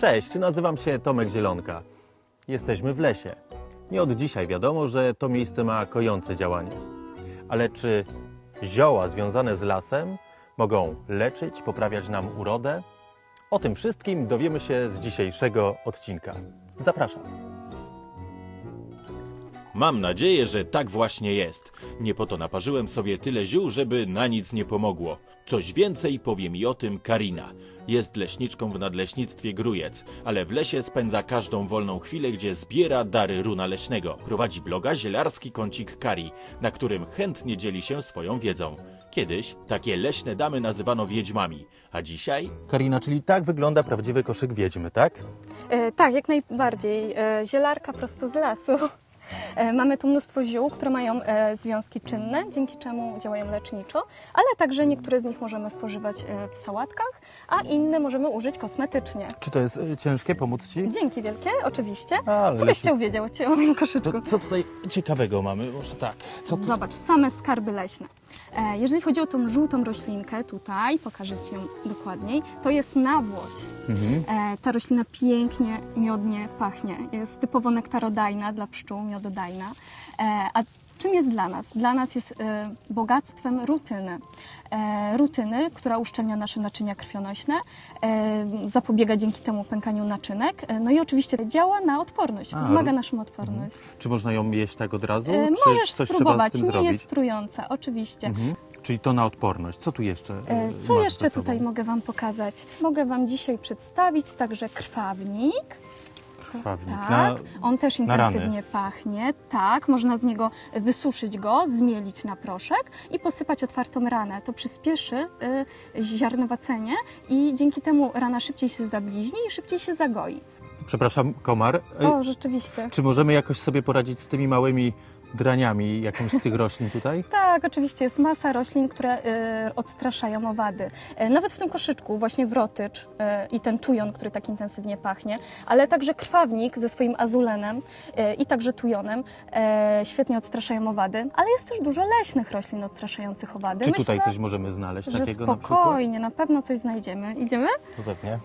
Cześć, nazywam się Tomek Zielonka. Jesteśmy w lesie. Nie od dzisiaj wiadomo, że to miejsce ma kojące działanie. Ale czy zioła związane z lasem mogą leczyć, poprawiać nam urodę? O tym wszystkim dowiemy się z dzisiejszego odcinka. Zapraszam. Mam nadzieję, że tak właśnie jest. Nie po to naparzyłem sobie tyle ziół, żeby na nic nie pomogło. Coś więcej powie mi o tym Karina. Jest leśniczką w nadleśnictwie Grujec, ale w lesie spędza każdą wolną chwilę, gdzie zbiera dary runa leśnego. Prowadzi bloga Zielarski Kącik Kari, na którym chętnie dzieli się swoją wiedzą. Kiedyś takie leśne damy nazywano wiedźmami, a dzisiaj Karina, czyli tak wygląda prawdziwy koszyk wiedźmy, tak? E, tak, jak najbardziej. E, zielarka prosto z lasu. E, mamy tu mnóstwo ziół, które mają e, związki czynne, dzięki czemu działają leczniczo, ale także niektóre z nich możemy spożywać e, w sałatkach, a inne możemy użyć kosmetycznie. Czy to jest ciężkie? Pomóc Ci? Dzięki wielkie, oczywiście. Ale Co byś chciał wiedzieć o moim koszyczku? To co tutaj ciekawego mamy? Może tak. Tu? Zobacz, same skarby leśne. E, Jeżeli chodzi o tą żółtą roślinkę tutaj, pokażę Ci ją dokładniej, to jest nawłoć. E, Ta roślina pięknie, miodnie pachnie. Jest typowo nektarodajna dla pszczół, miododajna. E, A czym jest dla nas? Dla nas jest e, bogactwem rutyny. E, Rutyny, która uszczelnia nasze naczynia krwionośne, e, zapobiega dzięki temu pękaniu naczynek, no i oczywiście działa na odporność, wzmaga naszą odporność. Czy można ją jeść tak od razu? Czy Możesz coś spróbować, trzeba z tym nie zrobić? jest trująca, oczywiście. Mhm. Czyli to na odporność. Co tu jeszcze? E, Co masz jeszcze ze sobą? tutaj mogę Wam pokazać? Mogę Wam dzisiaj przedstawić także krwawnik. Krwawnik. Tak, Na... on też intensywnie pachnie. Tak, można z niego wysuszyć go, zmielić na proszek i posypać otwartą ranę. To przyspieszy y, ziarnowacenie i dzięki temu rana szybciej się zabliźni i szybciej się zagoi. Przepraszam, komar. O, rzeczywiście. Czy możemy jakoś sobie poradzić z tymi małymi draniami jakąś z tych roślin tutaj? Tak, oczywiście jest masa roślin, które y, odstraszają owady. Y, nawet w tym koszyczku właśnie wrotycz y, i ten tujon, który tak intensywnie pachnie, ale także krwawnik ze swoim azulenem y, i także tujonem y, świetnie odstraszają owady, ale jest też dużo leśnych roślin odstraszających owady. Czy tutaj coś możemy znaleźć że takiego na przykład? spokojnie, na pewno coś znajdziemy. Idziemy? To pewnie.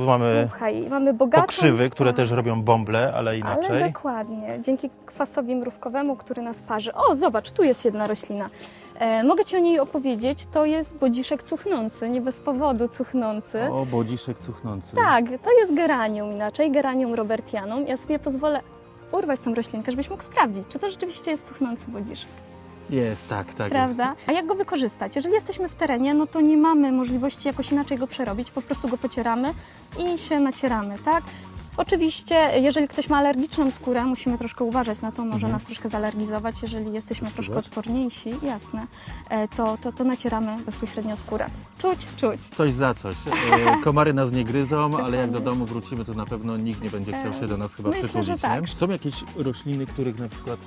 Tu mamy Słuchaj, mamy bogatą... pokrzywy, które też robią bąble, ale inaczej. Ale dokładnie, dzięki kwasowi mrówkowemu, który nas parzy. O, zobacz, tu jest jedna roślina. E, mogę Ci o niej opowiedzieć. To jest bodziszek cuchnący, nie bez powodu cuchnący. O, bodziszek cuchnący. Tak, to jest geranium inaczej, geranium robertianum. Ja sobie pozwolę urwać tą roślinkę, żebyś mógł sprawdzić, czy to rzeczywiście jest cuchnący bodziszek. Jest, tak, tak. Prawda? A jak go wykorzystać? Jeżeli jesteśmy w terenie, no to nie mamy możliwości jakoś inaczej go przerobić, po prostu go pocieramy i się nacieramy, tak? Oczywiście, jeżeli ktoś ma alergiczną skórę, musimy troszkę uważać na to, może Mhm. nas troszkę zalergizować. Jeżeli jesteśmy troszkę odporniejsi, jasne, e, to, to, to nacieramy bezpośrednio skórę. Czuć, czuć. Coś za coś. E, komary nas nie gryzą, ale jak do domu wrócimy, to na pewno nikt nie będzie chciał się do nas chyba myślę, że przytulić. tak. Nie? Są jakieś rośliny, których na przykład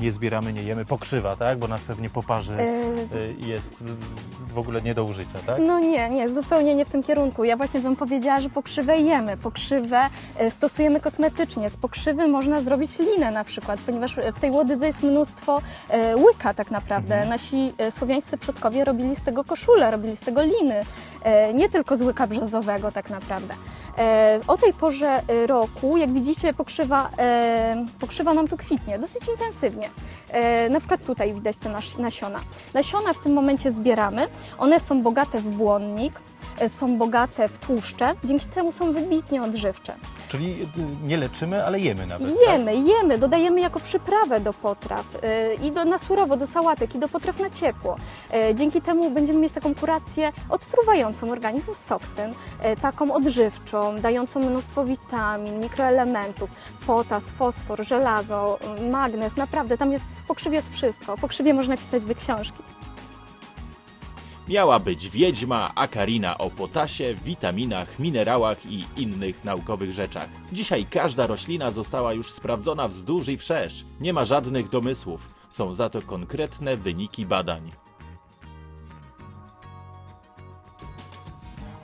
nie zbieramy, nie jemy, pokrzywa, tak? Bo nas pewnie poparzy E, e, i jest w ogóle nie do użycia, tak? No nie, nie, zupełnie nie w tym kierunku. Ja właśnie bym powiedziała, że pokrzywę jemy. Pokrzywę e, stosujemy kosmetycznie. Z pokrzywy można zrobić linę na przykład, ponieważ w tej łodydze jest mnóstwo e, łyka tak naprawdę. Nasi e, słowiańscy przodkowie robili z tego koszule, robili z tego liny. E, nie tylko z łyka brzozowego tak naprawdę. E, o tej porze e, roku, jak widzicie, pokrzywa, pokrzywa nam tu kwitnie dosyć intensywnie. Na przykład tutaj widać te nas- nasiona. Nasiona w tym momencie zbieramy. One są bogate w błonnik, są bogate w tłuszcze, dzięki temu są wybitnie odżywcze. Czyli e, nie leczymy, ale jemy nawet. Jemy, jemy, dodajemy jako przyprawę do potraw e, i do, na surowo, do sałatek i do potraw na ciepło. E, Dzięki temu będziemy mieć taką kurację odtruwającą organizm z toksyn, taką odżywczą, dającą mnóstwo witamin, mikroelementów, potas, fosfor, żelazo, magnez, naprawdę tam jest w pokrzywie jest wszystko. O pokrzywie można pisać by książki. Miała być wiedźma, a Karina o potasie, witaminach, minerałach i innych naukowych rzeczach. Dzisiaj każda roślina została już sprawdzona wzdłuż i wszerz. Nie ma żadnych domysłów. Są za to konkretne wyniki badań.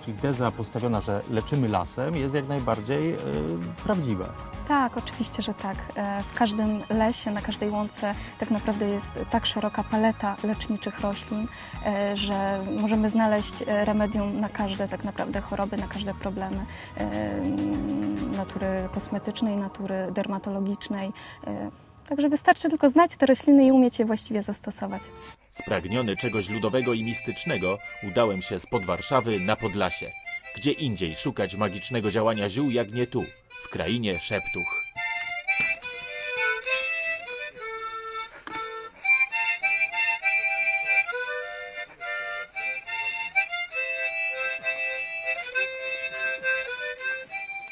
Czyli teza postawiona, że leczymy lasem jest jak najbardziej e, prawdziwa. Tak, oczywiście, że tak. E, W każdym lesie, na każdej łące tak naprawdę jest tak szeroka paleta leczniczych roślin, e, że możemy znaleźć e, remedium na każde tak naprawdę choroby, na każde problemy natury kosmetycznej, natury dermatologicznej. Także wystarczy tylko znać te rośliny i umieć je właściwie zastosować. Spragniony czegoś ludowego i mistycznego, udałem się spod Warszawy na Podlasie. Gdzie indziej szukać magicznego działania ziół, jak nie tu, w krainie szeptuch.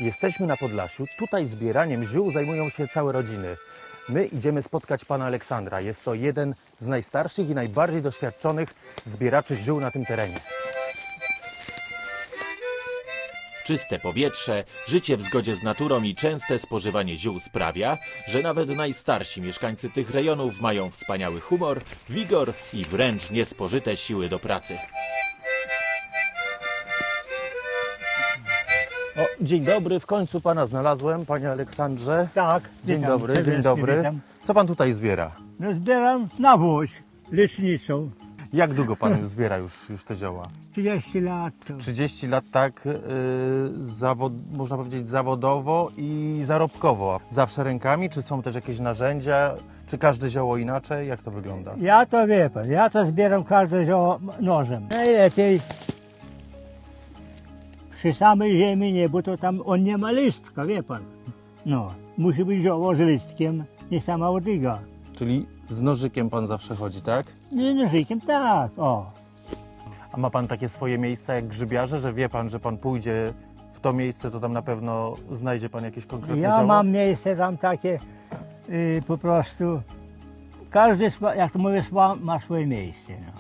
Jesteśmy na Podlasiu. Tutaj zbieraniem ziół zajmują się całe rodziny. My idziemy spotkać pana Aleksandra. Jest to jeden z najstarszych i najbardziej doświadczonych zbieraczy ziół na tym terenie. Czyste powietrze, życie w zgodzie z naturą i częste spożywanie ziół sprawia, że nawet najstarsi mieszkańcy tych rejonów mają wspaniały humor, wigor i wręcz niespożyte siły do pracy. O, dzień dobry, w końcu pana znalazłem, panie Aleksandrze. Tak, Dzień witam, dobry, dzień serdecznie dobry. Witam. Co pan tutaj zbiera? No zbieram nawóz lecznicą. Jak długo pan zbiera już, już te zioła? 30 lat. To. 30 lat tak, yy, zawod, można powiedzieć zawodowo i zarobkowo. Zawsze rękami, czy są też jakieś narzędzia, czy każde zioło inaczej? Jak to wygląda? Ja to wie pan, ja to zbieram każde zioło nożem. Najlepiej przy samej ziemi nie, bo to tam on nie ma listka, wie pan. No, musi być zioło z listkiem, nie sama łodyga. Czyli z nożykiem pan zawsze chodzi, tak? Nie nożykiem, tak, o. A ma pan takie swoje miejsca jak grzybiarze, że wie pan, że pan pójdzie w to miejsce, to tam na pewno znajdzie pan jakieś konkretne Ja zioło? mam miejsce tam takie y, po prostu. Każdy, swa- jak to mówię, swa- ma swoje miejsce. No.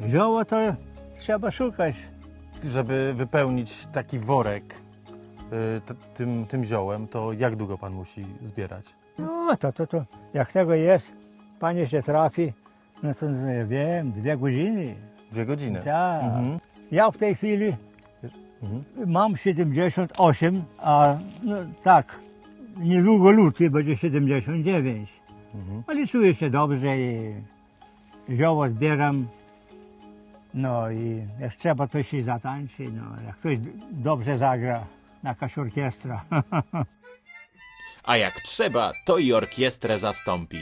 No. Zioło to trzeba szukać. Żeby wypełnić taki worek y, tym, tym ziołem, to jak długo pan musi zbierać? No to, to, to jak tego jest, panie się trafi, no to no, ja wiem, dwie godziny. Dwie godziny. Tak. Mhm. Ja w tej chwili Mhm. mam 78, a no, tak, niedługo luty będzie 79. Mhm. Ale czuję się dobrze i zioło zbieram. No i jak trzeba, to się zatańczy. No, jak ktoś dobrze zagra, jakaś orkiestra. A jak trzeba, to i orkiestrę zastąpi.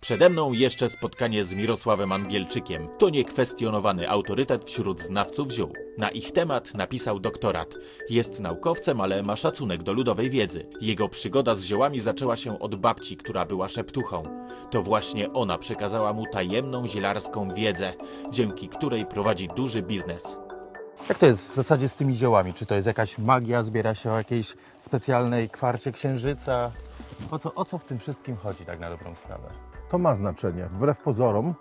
Przede mną jeszcze spotkanie z Mirosławem Angielczykiem. To niekwestionowany autorytet wśród znawców ziół. Na ich temat napisał doktorat. Jest naukowcem, ale ma szacunek do ludowej wiedzy. Jego przygoda z ziołami zaczęła się od babci, która była szeptuchą. To właśnie ona przekazała mu tajemną zielarską wiedzę, dzięki której prowadzi duży biznes. Jak to jest w zasadzie z tymi ziołami? Czy to jest jakaś magia? Zbiera się o jakiejś specjalnej kwarcie księżyca? O co, o co w tym wszystkim chodzi tak na dobrą sprawę? To ma znaczenie. Wbrew pozorom,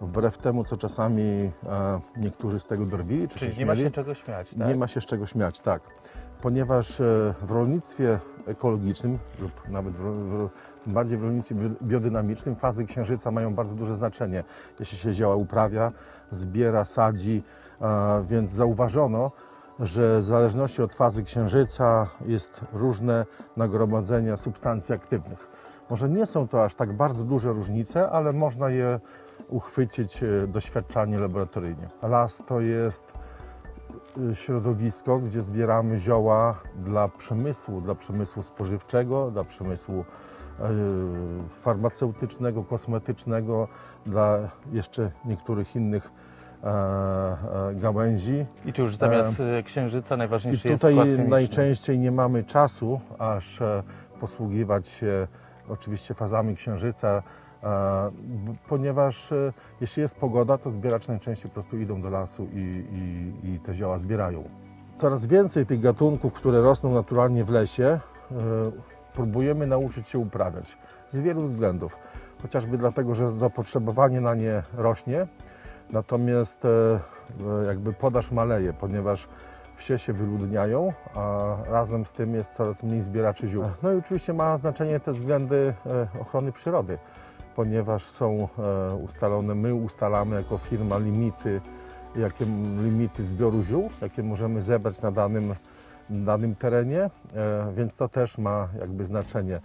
wbrew temu, co czasami e, niektórzy z tego drwili, czy Czyli się nie ma śmieli, się czego śmiać, tak? nie ma się z czego śmiać, tak. Ponieważ e, w rolnictwie ekologicznym lub nawet w, w, bardziej w rolnictwie bio- biodynamicznym fazy księżyca mają bardzo duże znaczenie. Jeśli się zioła uprawia, zbiera, sadzi, e, więc zauważono, że w zależności od fazy księżyca jest różne nagromadzenie substancji aktywnych. Może nie są to aż tak bardzo duże różnice, ale można je uchwycić e, doświadczalnie laboratoryjnie. Las to jest y, środowisko, gdzie zbieramy zioła dla przemysłu, dla przemysłu spożywczego, dla przemysłu e, farmaceutycznego, kosmetycznego, dla jeszcze niektórych innych e, e, gałęzi. I tu już zamiast e, księżyca I najważniejszy jest tutaj skład chemiczny. najczęściej nie mamy czasu, aż e, posługiwać się oczywiście fazami księżyca, e, ponieważ e, jeśli jest pogoda, to zbieracze najczęściej po prostu idą do lasu i, i, i te zioła zbierają. Coraz więcej tych gatunków, które rosną naturalnie w lesie, e, próbujemy nauczyć się uprawiać z wielu względów. Chociażby dlatego, że zapotrzebowanie na nie rośnie, natomiast jakby podaż maleje, ponieważ wsie się wyludniają, a razem z tym jest coraz mniej zbieraczy ziół. No i oczywiście ma znaczenie te względy e, ochrony przyrody, ponieważ są e, ustalone, my ustalamy jako firma limity, jakie limity zbioru ziół, jakie możemy zebrać na danym danym terenie, e, więc to też ma jakby znaczenie.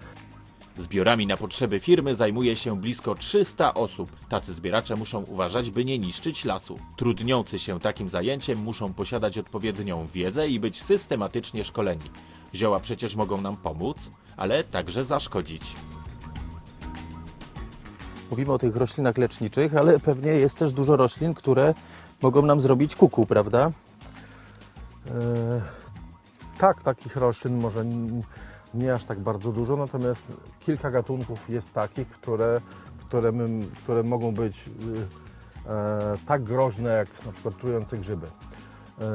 Zbiorami na potrzeby firmy zajmuje się blisko 300 osób. Tacy zbieracze muszą uważać, by nie niszczyć lasu. Trudniący się takim zajęciem muszą posiadać odpowiednią wiedzę i być systematycznie szkoleni. Zioła przecież mogą nam pomóc, ale także zaszkodzić. Mówimy o tych roślinach leczniczych, ale pewnie jest też dużo roślin, które mogą nam zrobić kuku, prawda? E, Tak, takich roślin może nie aż tak bardzo dużo, natomiast kilka gatunków jest takich, które, które, my, które mogą być y, e, tak groźne jak na przykład trujące grzyby. E,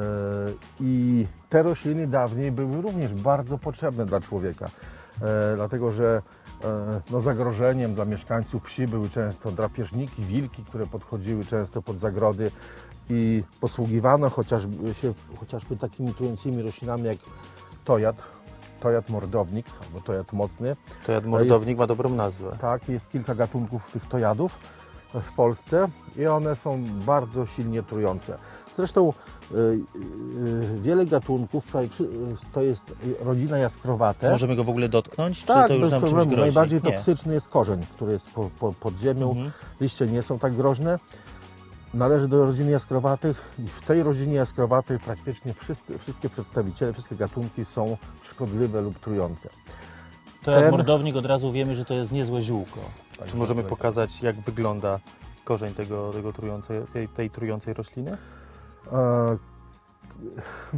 I te rośliny dawniej były również bardzo potrzebne dla człowieka, e, dlatego że e, no, zagrożeniem dla mieszkańców wsi były często drapieżniki, wilki, które podchodziły często pod zagrody i posługiwano chociażby, się chociażby takimi trującymi roślinami jak tojad, tojad mordownik albo tojad mocny. To jad mordownik ma dobrą nazwę. Tak, jest kilka gatunków tych tojadów w Polsce i one są bardzo silnie trujące. Zresztą y, y, wiele gatunków, tutaj y, to jest rodzina jaskrowate. Możemy go w ogóle dotknąć, czy tak, to już nam czymś problemu. grozi? Najbardziej Nie. toksyczny jest korzeń, który jest po, po, pod ziemią. Mhm. Liście nie są tak groźne. Należy do rodziny jaskrowatych i w tej rodzinie jaskrowatej praktycznie wszyscy, wszystkie przedstawiciele, wszystkie gatunki są szkodliwe lub trujące. To jak Ten- mordownik od razu wiemy, że to jest niezłe ziółko. Tak, Czy możemy pokazać, jak wygląda korzeń tego, tego trującej, tej, tej trującej rośliny? E,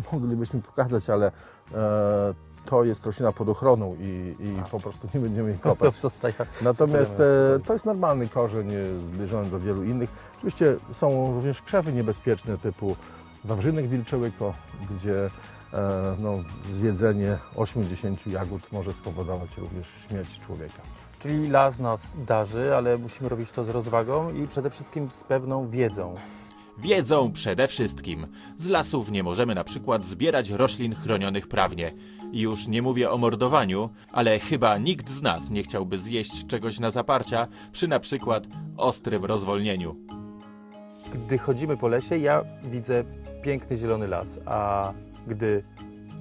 moglibyśmy pokazać, ale e, to jest roślina pod ochroną i, i po prostu nie będziemy jej kopać. Zostaje, Natomiast e, to jest normalny korzeń e, zbliżony do wielu innych. Oczywiście są również krzewy niebezpieczne typu wawrzynek wilczełyko, gdzie e, no, zjedzenie 8-10 jagód może spowodować również śmierć człowieka. Czyli las nas darzy, ale musimy robić to z rozwagą i przede wszystkim z pewną wiedzą. Wiedzą przede wszystkim. Z lasów nie możemy na przykład zbierać roślin chronionych prawnie. Już nie mówię o mordowaniu, ale chyba nikt z nas nie chciałby zjeść czegoś na zaparcia przy na przykład ostrym rozwolnieniu. Gdy chodzimy po lesie, ja widzę piękny zielony las, a gdy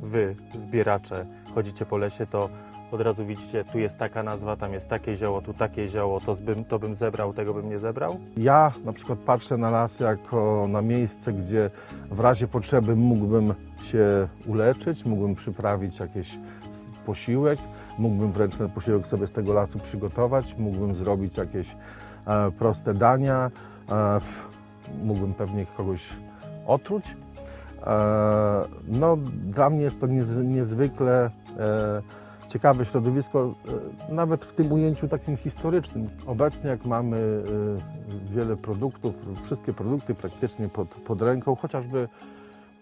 wy, zbieracze, chodzicie po lesie, to od razu widzicie, tu jest taka nazwa, tam jest takie zioło, tu takie zioło, to, zbym, to bym zebrał, tego bym nie zebrał. Ja na przykład patrzę na las jako na miejsce, gdzie w razie potrzeby mógłbym się uleczyć, mógłbym przyprawić jakiś posiłek, mógłbym wręcz ten posiłek sobie z tego lasu przygotować, mógłbym zrobić jakieś e, proste dania, e, mógłbym pewnie kogoś otruć. E, no, dla mnie jest to niezwy- niezwykle e, ciekawe środowisko, e, nawet w tym ujęciu takim historycznym. Obecnie jak mamy e, wiele produktów, wszystkie produkty praktycznie pod, pod ręką, chociażby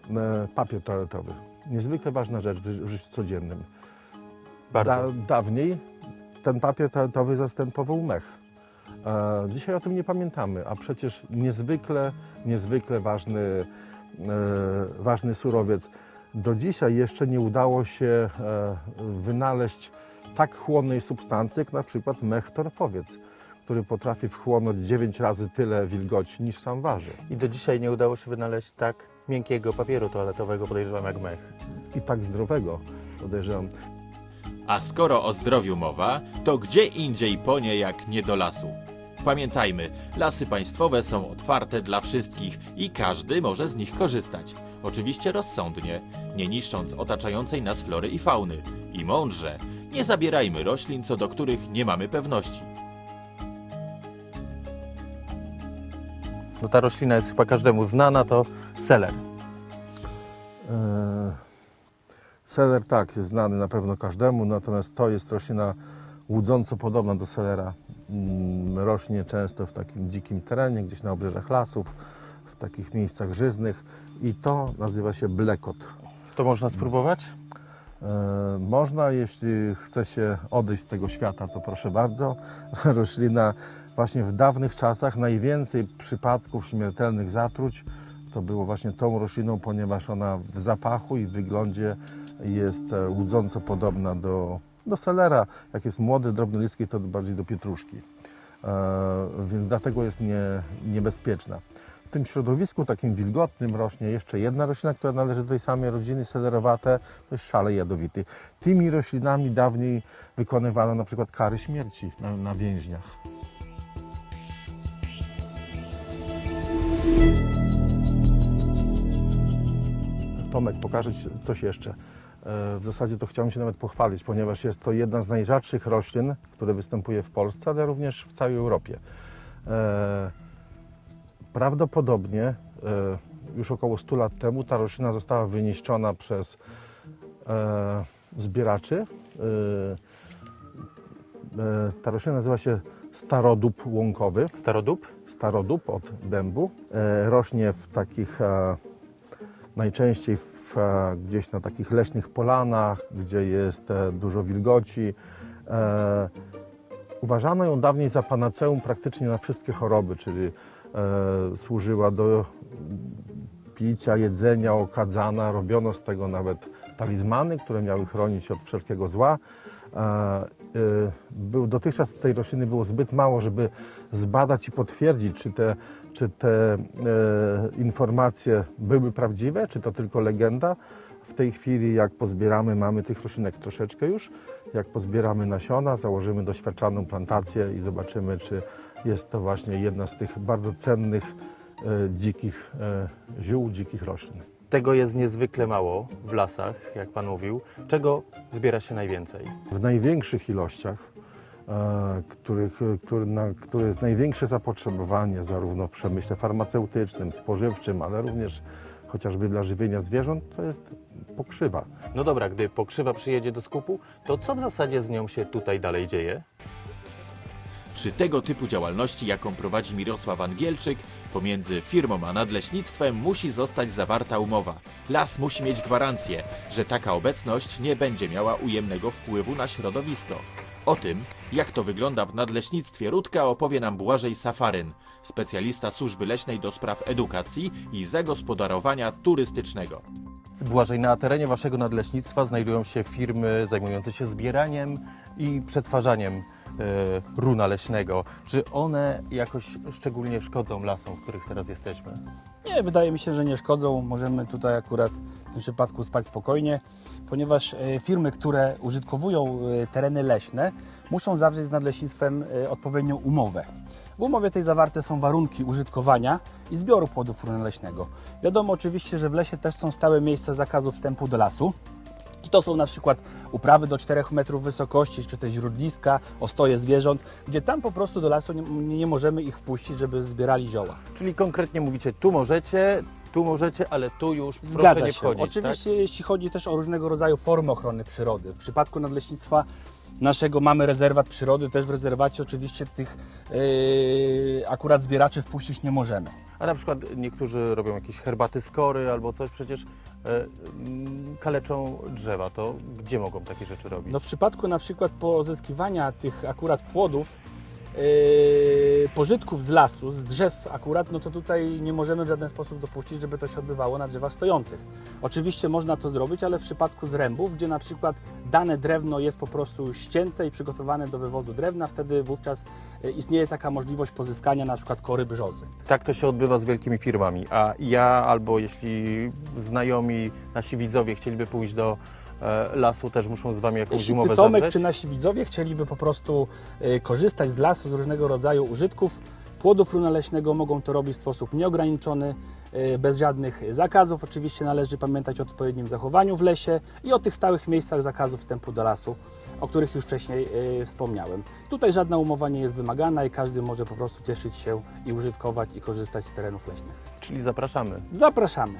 e, papier toaletowy. Niezwykle ważna rzecz w ży- w życiu codziennym. Bardzo. Da, dawniej ten papier toaletowy zastępował mech. Dzisiaj o tym nie pamiętamy, a przecież niezwykle, niezwykle ważny, ważny surowiec. Do dzisiaj jeszcze nie udało się e, wynaleźć tak chłonnej substancji, jak na przykład mech torfowiec, który potrafi wchłonąć 9 razy tyle wilgoci niż sam waży. I do dzisiaj nie udało się wynaleźć tak miękkiego papieru toaletowego, podejrzewam, jak mech. I tak zdrowego, podejrzewam. A skoro o zdrowiu mowa, to gdzie indziej ponie jak nie do lasu? Pamiętajmy, lasy państwowe są otwarte dla wszystkich i każdy może z nich korzystać. Oczywiście rozsądnie, nie niszcząc otaczającej nas flory i fauny. I mądrze, nie zabierajmy roślin, co do których nie mamy pewności. No ta roślina jest chyba każdemu znana, to seler. E, Seler tak, jest znany na pewno każdemu, natomiast to jest roślina łudząco podobna do selera. Mm, Rośnie często w takim dzikim terenie, gdzieś na obrzeżach lasów, w takich miejscach żyznych i to nazywa się blekot. To można spróbować? E, Można, jeśli chce się odejść z tego świata, to proszę bardzo. Roślina właśnie w dawnych czasach najwięcej przypadków śmiertelnych zatruć to było właśnie tą rośliną, ponieważ ona w zapachu i w wyglądzie jest e, łudząco podobna do, do selera. Jak jest młody, drobnolistki, to bardziej do pietruszki. E, więc dlatego jest nie, niebezpieczna. Tym środowisku takim wilgotnym rośnie jeszcze jedna roślina, która należy do tej samej rodziny, sederowate, to jest szalej jadowity. Tymi roślinami dawniej wykonywano na przykład kary śmierci na, na więźniach. Tomek, pokażę Ci coś jeszcze. E, W zasadzie to chciałem się nawet pochwalić, ponieważ jest to jedna z najrzadszych roślin, które występuje w Polsce, ale również w całej Europie. Prawdopodobnie e, już około 100 lat temu ta roślina została wyniszczona przez e, zbieraczy. E, Ta roślina nazywa się starodób łąkowy Starodób? starodób od dębu. Rośnie w takich najczęściej w, gdzieś na takich leśnych polanach, gdzie jest dużo wilgoci. Uważano ją dawniej za panaceum praktycznie na wszystkie choroby, czyli służyła do picia, jedzenia, okadzana. Robiono z tego nawet talizmany, które miały chronić od wszelkiego zła. E, e, Był, dotychczas tej rośliny było zbyt mało, żeby zbadać i potwierdzić, czy te, czy te e, informacje były prawdziwe, czy to tylko legenda. W tej chwili, jak pozbieramy, mamy tych roślinek troszeczkę już. Jak pozbieramy nasiona, założymy doświadczaną plantację i zobaczymy, czy jest to właśnie jedna z tych bardzo cennych e, dzikich e, ziół, dzikich roślin. Tego jest niezwykle mało w lasach, jak Pan mówił. Czego zbiera się najwięcej? w największych ilościach, e, których, który, na które jest największe zapotrzebowanie zarówno w przemyśle farmaceutycznym, spożywczym, ale również chociażby dla żywienia zwierząt, to jest pokrzywa. No dobra, gdy pokrzywa przyjedzie do skupu, to co w zasadzie z nią się tutaj dalej dzieje? Przy tego typu działalności, jaką prowadzi Mirosław Angielczyk, pomiędzy firmą a nadleśnictwem musi zostać zawarta umowa. Las musi mieć gwarancję, że taka obecność nie będzie miała ujemnego wpływu na środowisko. O tym, jak to wygląda w nadleśnictwie Rudka opowie nam Błażej Safaryn, specjalista służby leśnej do spraw edukacji i zagospodarowania turystycznego. Błażej, na terenie Waszego nadleśnictwa znajdują się firmy zajmujące się zbieraniem i przetwarzaniem runa leśnego. Czy one jakoś szczególnie szkodzą lasom, w których teraz jesteśmy? Nie, wydaje mi się, że nie szkodzą. Możemy tutaj akurat w tym przypadku spać spokojnie, ponieważ e, firmy, które użytkowują e, tereny leśne, muszą zawrzeć z nadleśnictwem e, odpowiednią umowę. W umowie tej zawarte są warunki użytkowania i zbioru płodów runa leśnego. Wiadomo oczywiście, że w lesie też są stałe miejsca zakazu wstępu do lasu. I to są na przykład uprawy do 4 metrów wysokości, czy też źródliska, ostoje zwierząt, gdzie tam po prostu do lasu nie, nie możemy ich wpuścić, żeby zbierali zioła. Czyli konkretnie mówicie, tu możecie, tu możecie, ale tu już proszę Zgadza nie się. wchodzić, Oczywiście jeśli chodzi też o różnego rodzaju formy ochrony przyrody. W przypadku nadleśnictwa naszego mamy rezerwat przyrody, też w rezerwacie oczywiście tych yy, akurat zbieraczy wpuścić nie możemy. A na przykład niektórzy robią jakieś herbaty skory albo coś, przecież mm, kaleczą drzewa, to gdzie mogą takie rzeczy robić? No w przypadku na przykład pozyskiwania tych akurat płodów, yy, pożytków z lasu, z drzew akurat, no to tutaj nie możemy w żaden sposób dopuścić, żeby to się odbywało na drzewach stojących. Oczywiście można to zrobić, ale w przypadku zrębów, gdzie na przykład dane drewno jest po prostu ścięte i przygotowane do wywozu drewna, wtedy wówczas yy, istnieje taka możliwość pozyskania na przykład kory brzozy. Tak to się odbywa z wielkimi firmami, a ja albo jeśli znajomi, nasi widzowie chcieliby pójść do lasu, też muszą z Wami jakąś Jeśli umowę ty, Tomek zawrzeć? czy nasi widzowie chcieliby po prostu e, korzystać z lasu, z różnego rodzaju użytków, płodów runa leśnego mogą to robić w sposób nieograniczony, e, bez żadnych zakazów. Oczywiście należy pamiętać o odpowiednim zachowaniu w lesie i o tych stałych miejscach zakazu wstępu do lasu, o których już wcześniej e, wspomniałem. Tutaj żadna umowa nie jest wymagana i każdy może po prostu cieszyć się i użytkować i korzystać z terenów leśnych. Czyli zapraszamy. Zapraszamy!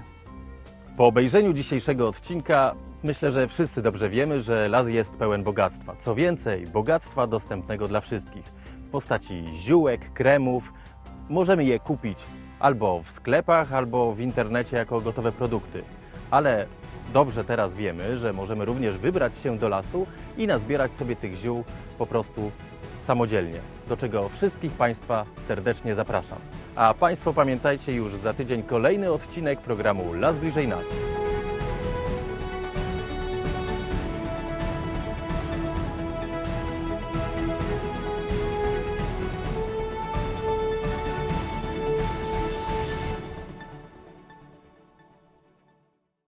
Po obejrzeniu dzisiejszego odcinka myślę, że wszyscy dobrze wiemy, że las jest pełen bogactwa. Co więcej, bogactwa dostępnego dla wszystkich. W postaci ziółek, kremów. Możemy je kupić albo w sklepach, albo w internecie jako gotowe produkty. Ale dobrze teraz wiemy, że możemy również wybrać się do lasu i nazbierać sobie tych ziół po prostu samodzielnie, do czego wszystkich Państwa serdecznie zapraszam. A Państwo pamiętajcie już za tydzień kolejny odcinek programu Las Bliżej Nas.